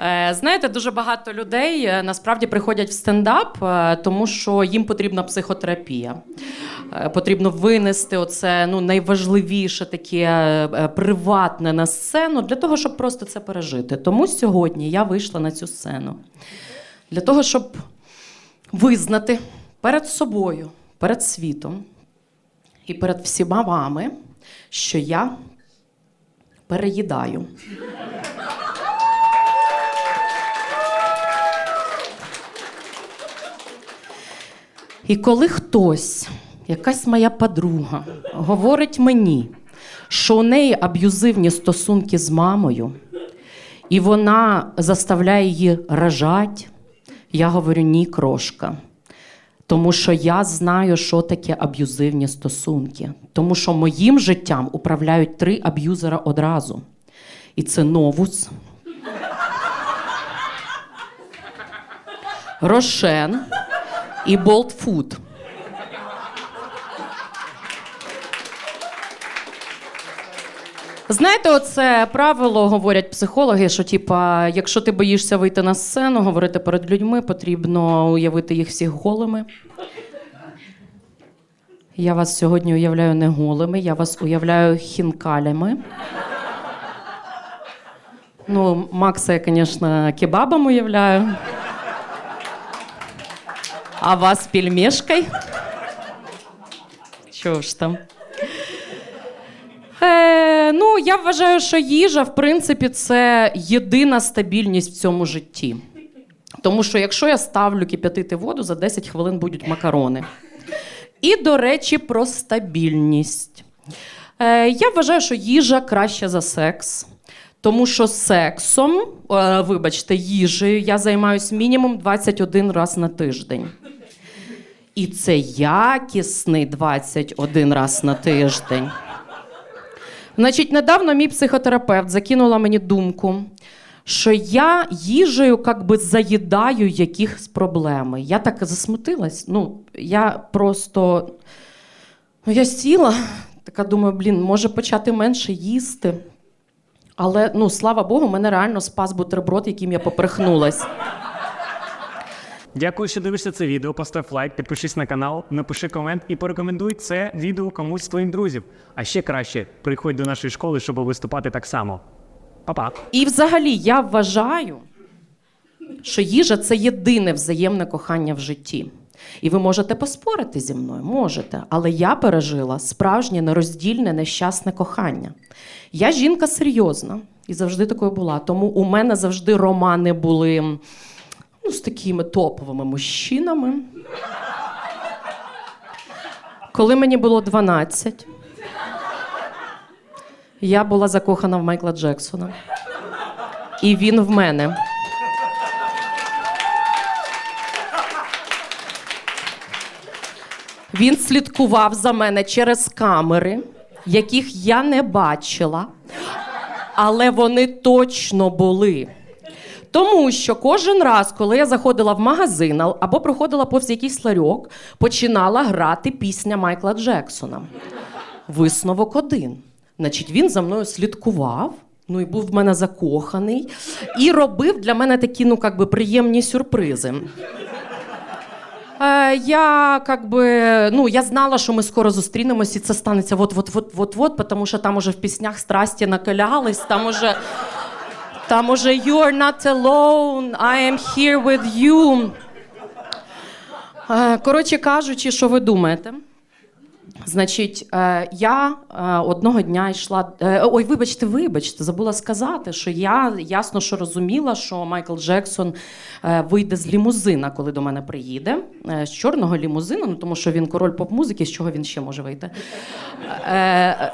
Е, Знаєте, дуже багато людей е, насправді приходять в стендап, е, тому що їм потрібна психотерапія. Потрібно винести оце ну, найважливіше таке приватне на сцену для того, щоб просто це пережити. Тому сьогодні я вийшла на цю сцену для того, щоб визнати перед собою, перед світом і перед всіма вами, що я переїдаю. І коли хтось, якась моя подруга, говорить мені, що у неї аб'юзивні стосунки з мамою, і вона заставляє її рожати, я говорю ні, крошка. Тому що я знаю, що таке аб'юзивні стосунки. Тому що моїм життям управляють три аб'юзера одразу. І це новус, Рошен і Болтфуд. Знаєте, оце правило говорять психологи, що типа, якщо ти боїшся вийти на сцену, говорити перед людьми, потрібно уявити їх всіх голими. Я вас сьогодні уявляю не голими, я вас уявляю хінкалями. Ну, Макса я, звісно, кебабом уявляю. А вас пельмешкой? Чого ж там? Е, ну, я вважаю, що їжа, в принципі, це єдина стабільність в цьому житті. Тому що якщо я ставлю кип'ятити воду, за 10 хвилин будуть макарони. І, до речі, про стабільність. Е, я вважаю, що їжа краща за секс. Тому що сексом, е, вибачте, їжею я займаюся мінімум 21 раз на тиждень. І це якісний 21 раз на тиждень. Значить, недавно мій психотерапевт закинула мені думку, що я їжею як би заїдаю якихось проблеми. Я так засмутилась. Ну, я просто ну, я сіла, така думаю, блін, може почати менше їсти. Але ну, слава Богу, мене реально спас бутерброд, яким я поперхнулась. Дякую, що дивишся це відео. Постав лайк, підпишись на канал, напиши комент і порекомендуй це відео комусь з твоїм друзів. А ще краще, приходь до нашої школи, щоб виступати так само. Па-па! І взагалі я вважаю, що їжа це єдине взаємне кохання в житті. І ви можете поспорити зі мною, можете, але я пережила справжнє нероздільне нещасне кохання. Я жінка серйозна і завжди такою була. Тому у мене завжди романи були ну, з такими топовими мужчинами. Коли мені було 12, я була закохана в Майкла Джексона. І він в мене. Він слідкував за мене через камери, яких я не бачила, але вони точно були. Тому що кожен раз, коли я заходила в магазин або проходила повз якийсь ларьок, починала грати пісня Майкла Джексона. Висновок один. Значить, він за мною слідкував. Ну і був в мене закоханий, і робив для мене такі, ну, как би, приємні сюрпризи. Е, я как би, ну, я знала, що ми скоро зустрінемось, і це станеться вот-вот-вот-вот-вот, тому що там уже в піснях страсті накалялись, там уже, там уже you're not alone, I am here with you. Е, Коротше кажучи, що ви думаєте? Значить, е, я е, одного дня йшла. е, Ой, вибачте, вибачте, забула сказати, що я ясно, що розуміла, що Майкл Джексон вийде з лімузина, коли до мене приїде. З чорного лімузина, ну тому що він король поп-музики, з чого він ще може вийти.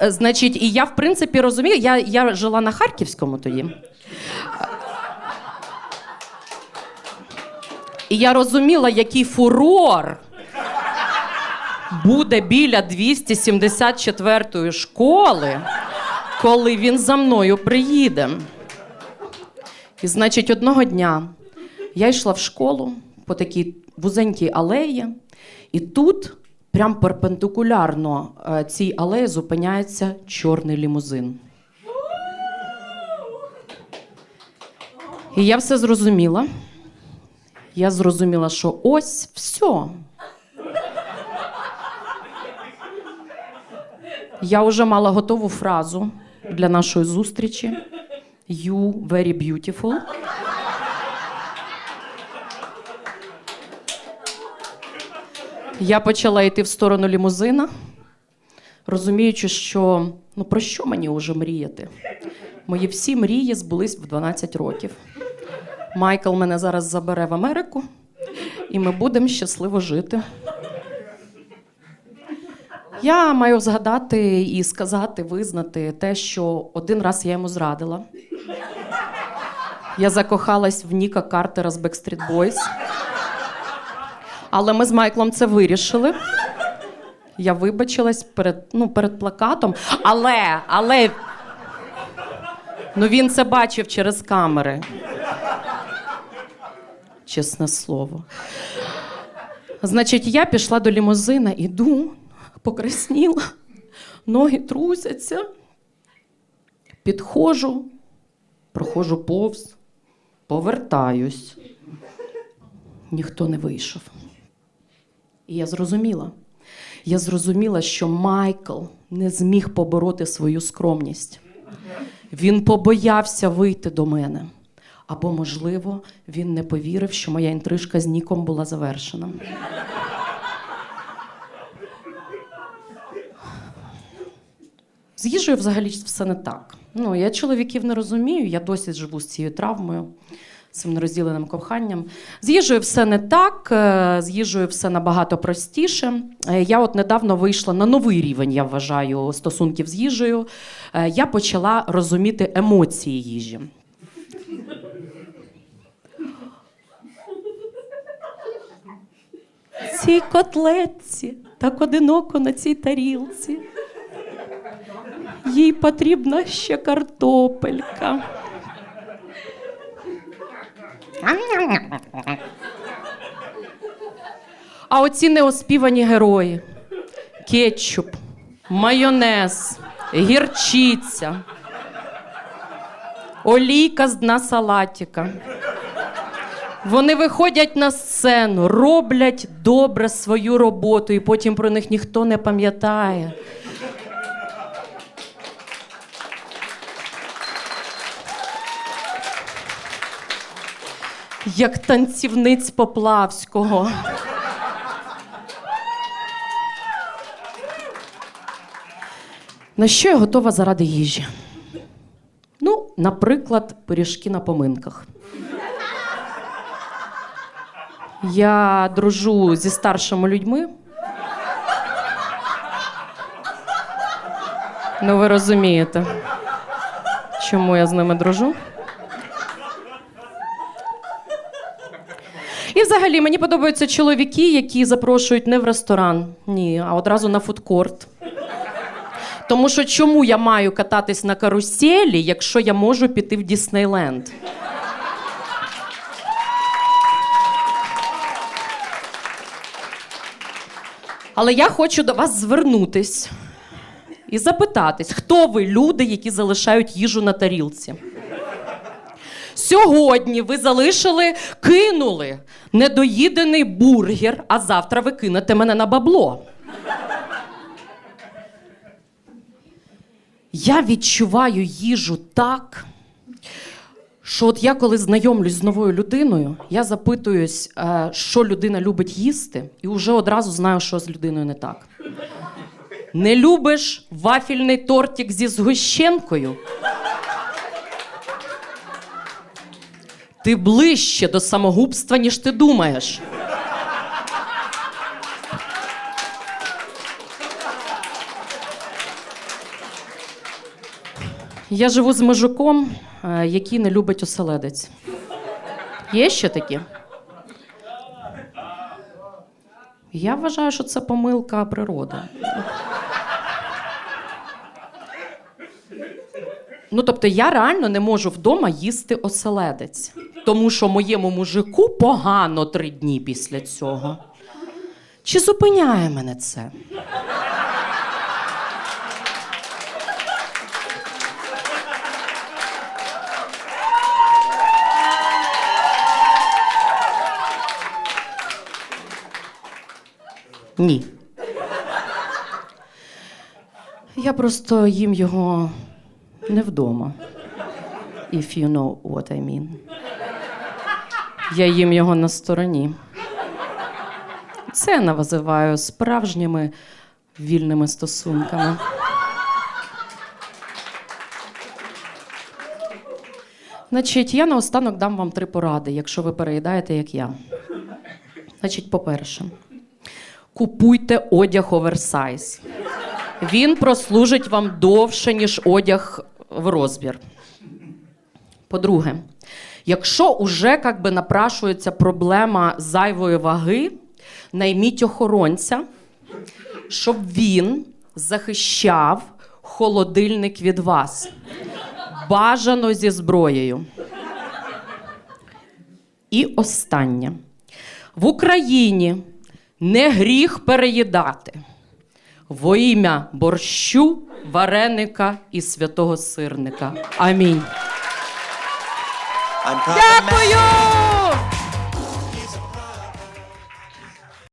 Значить, і я, в принципі, розумію, я, я жила на Харківському тоді. І я розуміла, який фурор буде біля 274-ї школи, коли він за мною приїде. І, значить, одного дня я йшла в школу по такій вузенькій алеї, і тут, прям перпендикулярно е, цій алеї, зупиняється чорний лімузин. І я все зрозуміла. Я зрозуміла, що ось все. Я вже мала готову фразу для нашої зустрічі. You very beautiful. Я почала йти в сторону лімузина, розуміючи, що ну про що мені вже мріяти? Мої всі мрії збулись в 12 років. Майкл мене зараз забере в Америку, і ми будемо щасливо жити. Я маю згадати і сказати, визнати те, що один раз я йому зрадила. Я закохалась в Ніка Картера з Backstreet Boys. Але ми з Майклом це вирішили. Я вибачилась перед, ну, перед плакатом. Але, але ну, він це бачив через камери. Чесне слово. Значить, я пішла до лімузина, іду, покрасніла, ноги трусяться, підходжу, проходжу повз, повертаюсь. Ніхто не вийшов. І я зрозуміла. Я зрозуміла, що Майкл не зміг побороти свою скромність. Він побоявся вийти до мене. Або, можливо, він не повірив, що моя інтрижка з Ніком була завершена. З їжею взагалі все не так. Ну, я чоловіків не розумію, я досі живу з цією травмою, з цим нерозділеним коханням. З їжею все не так, е, з їжею все набагато простіше. Е, Я от недавно вийшла на новий рівень, я вважаю, стосунків з їжею. Е, Я почала розуміти емоції їжі. Цій котлетці так одиноко на цій тарілці. Їй потрібна ще картопелька. А оці неоспівані герої: кетчуп, майонез, гірчиця, олійка з дна салатіка. Вони виходять на сцену, роблять добре свою роботу, і потім про них ніхто не пам'ятає. Як танцівниць Поплавського. На що я готова заради їжі? Ну, наприклад, пиріжки на поминках. Я дружу зі старшими людьми. Ну, ви розумієте, чому я з ними дружу? Взагалі мені подобаються чоловіки, які запрошують не в ресторан, ні, а одразу на фудкорт. Тому що чому я маю кататись на каруселі, якщо я можу піти в Діснейленд? Але я хочу до вас звернутись і запитатись, хто ви люди, які залишають їжу на тарілці? Сьогодні ви залишили, кинули недоїдений бургер, а завтра ви кинете мене на бабло. Я відчуваю їжу так, що от я коли знайомлюсь з новою людиною, я запитуюсь, е, що людина любить їсти, і вже одразу знаю, що з людиною не так. Не любиш вафільний тортик зі згущенкою? Ти ближче до самогубства, ніж ти думаєш. Я живу з мужиком, е, який не любить оселедець. Є ще такі? Я вважаю, що це помилка природи. Ну, тобто, я реально не можу вдома їсти оселедець, тому що моєму мужику погано три дні після цього. Чи зупиняє мене це? Ні. Я просто їм його не вдома. If you know what I mean. Я їм його на стороні. Це я називаю справжніми вільними стосунками. Значить, я наостанок дам вам три поради, якщо ви переїдаєте, як я. Значить, по-перше, купуйте одяг оверсайз. Він прослужить вам довше, ніж одяг в розбір. По-друге, якщо уже як би, напрашується проблема зайвої ваги, найміть охоронця, щоб він захищав холодильник від вас. Бажано зі зброєю. І останнє. В Україні не гріх переїдати во ім'я борщу, вареника і святого сирника. Амінь. I'm coming back. Дякую!